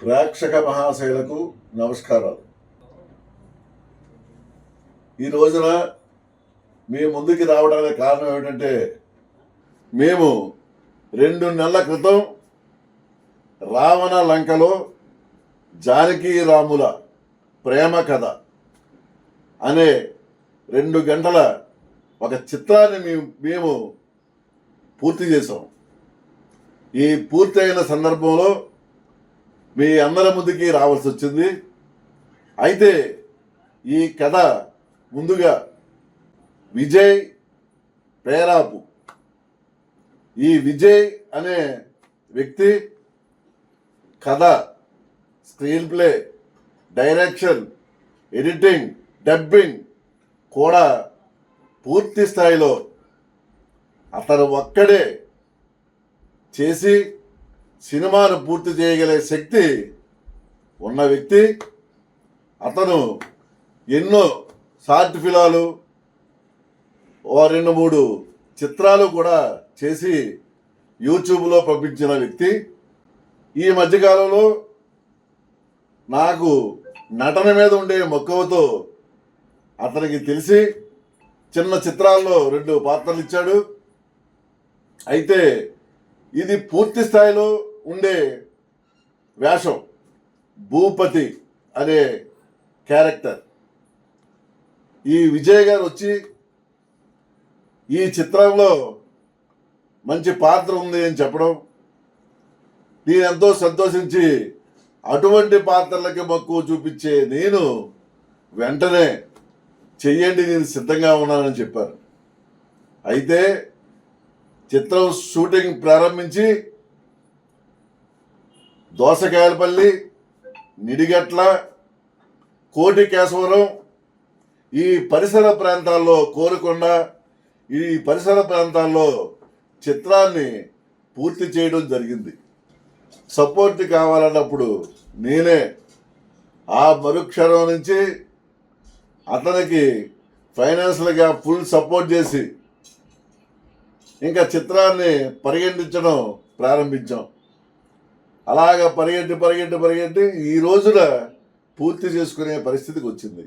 ప్రేక్షక మహాశైలకు నమస్కారాలు. ఈ రోజున మీ ముందుకి రావడానికి కారణం ఏమిటంటే మేము రెండు నెలల క్రితం రావణ లంకలో జానకి రాముల ప్రేమ కథ అనే రెండు గంటల ఒక చిత్రాన్ని మేము మేము పూర్తి చేసాం ఈ పూర్తయిన సందర్భంలో మీ అందరి ముందుకి రావాల్సి వచ్చింది. అయితే ఈ కథ ముందుగా విజయ్ పేరాపు. ఈ విజయ్ అనే వ్యక్తి కథ screenplay direction editing dubbing కూడా పూర్తి స్థాయిలో అతను ఒక్కడే చేసి సినిమాను పూర్తి చేయగలిగే శక్తి ఉన్న వ్యక్తి అతను ఎన్నో షార్ట్ ఫిలాలు ఓ రెండు మూడు చిత్రాలు కూడా చేసి యూట్యూబ్లో పంపించిన వ్యక్తి. ఈ మధ్యకాలంలో నాకు నటన మీద ఉండే మక్కువతో అతనికి తెలిసి చిన్న చిత్రాల్లో రెండు పాత్రలు ఇచ్చాడు. అయితే ఇది పూర్తి స్థాయిలో ఉండే వేషం. భూపతి అనే క్యారెక్టర్. ఈ విజయ్ గారు వచ్చి ఈ చిత్రంలో మంచి పాత్ర ఉంది అని చెప్పడం నేను ఎంతో సంతోషించి అటువంటి పాత్రలకి మక్కువ చూపించే నేను వెంటనే చెయ్యండి నేను సిద్ధంగా ఉన్నానని చెప్పారు. అయితే చిత్రం షూటింగ్ ప్రారంభించి దోసకాయలపల్లి నిడిగట్ల కోటి కేశవరం ఈ పరిసర ప్రాంతాల్లో కోరుకొండ ఈ పరిసర ప్రాంతాల్లో చిత్రాన్ని పూర్తి చేయడం జరిగింది. సపోర్ట్ కావాలన్నప్పుడు నేనే ఆ మరుక్షణం నుంచి అతనికి ఫైనాన్షియల్గా ఫుల్ సపోర్ట్ చేసి ఇంకా చిత్రాన్ని పరిగెట్టించడం ప్రారంభించాం. అలాగ పరిగెట్టి పరిగెట్టి పరిగెట్టి ఈ రోజున పూర్తి చేసుకునే పరిస్థితికి వచ్చింది.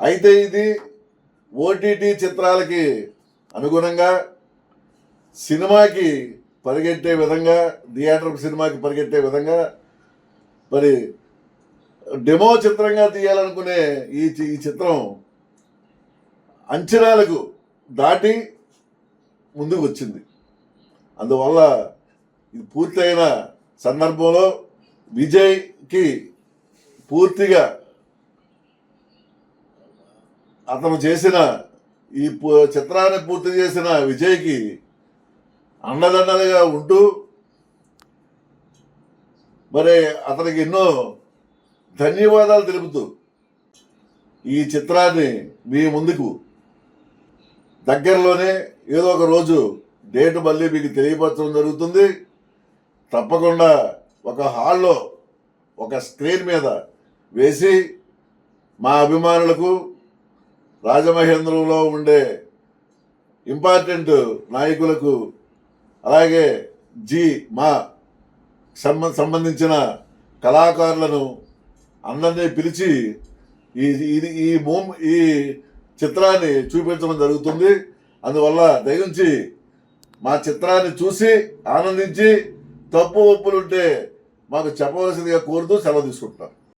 అయితే ఇది ఓటీటీ చిత్రాలకి అనుగుణంగా సినిమాకి పరిగెట్టే విధంగా థియేటర్ సినిమాకి పరిగెట్టే విధంగా మరి డెమో చిత్రంగా తీయాలనుకునే ఈ చి- ఈ చిత్రం అంచనాలకు దాటి ముందుకు వచ్చింది అందువల్ల ఇది పూర్తయిన సందర్భంలో విజయ్కి పూర్తిగా అతను చేసిన ఈ చిత్రాన్ని పూర్తి చేసిన విజయ్కి అండదండలుగా ఉంటూ మరి అతనికి ఎన్నో ధన్యవాదాలు తెలుపుతూ ఈ చిత్రాన్ని మీ ముందుకు దగ్గరలోనే ఏదో ఒక రోజు డేట్ మళ్ళీ మీకు తెలియపరచడం జరుగుతుంది. తప్పకుండా ఒక హాల్లో ఒక స్క్రీన్ మీద వేసి మా అభిమానులకు రాజమహేంద్రంలో ఉండే ఇంపార్టెంట్ నాయకులకు అలాగే జీ మా సంబ సంబంధించిన కళాకారులను అందరినీ పిలిచి ఈ ఇది ఈ మూమ్ ఈ చిత్రాన్ని చూపించడం జరుగుతుంది. అందువల్ల దయించి మా చిత్రాన్ని చూసి ఆనందించి తప్పు ఒప్పులుంటే మాకు చెప్పవలసిందిగా కోరుతూ సెలవు తీసుకుంటున్నాను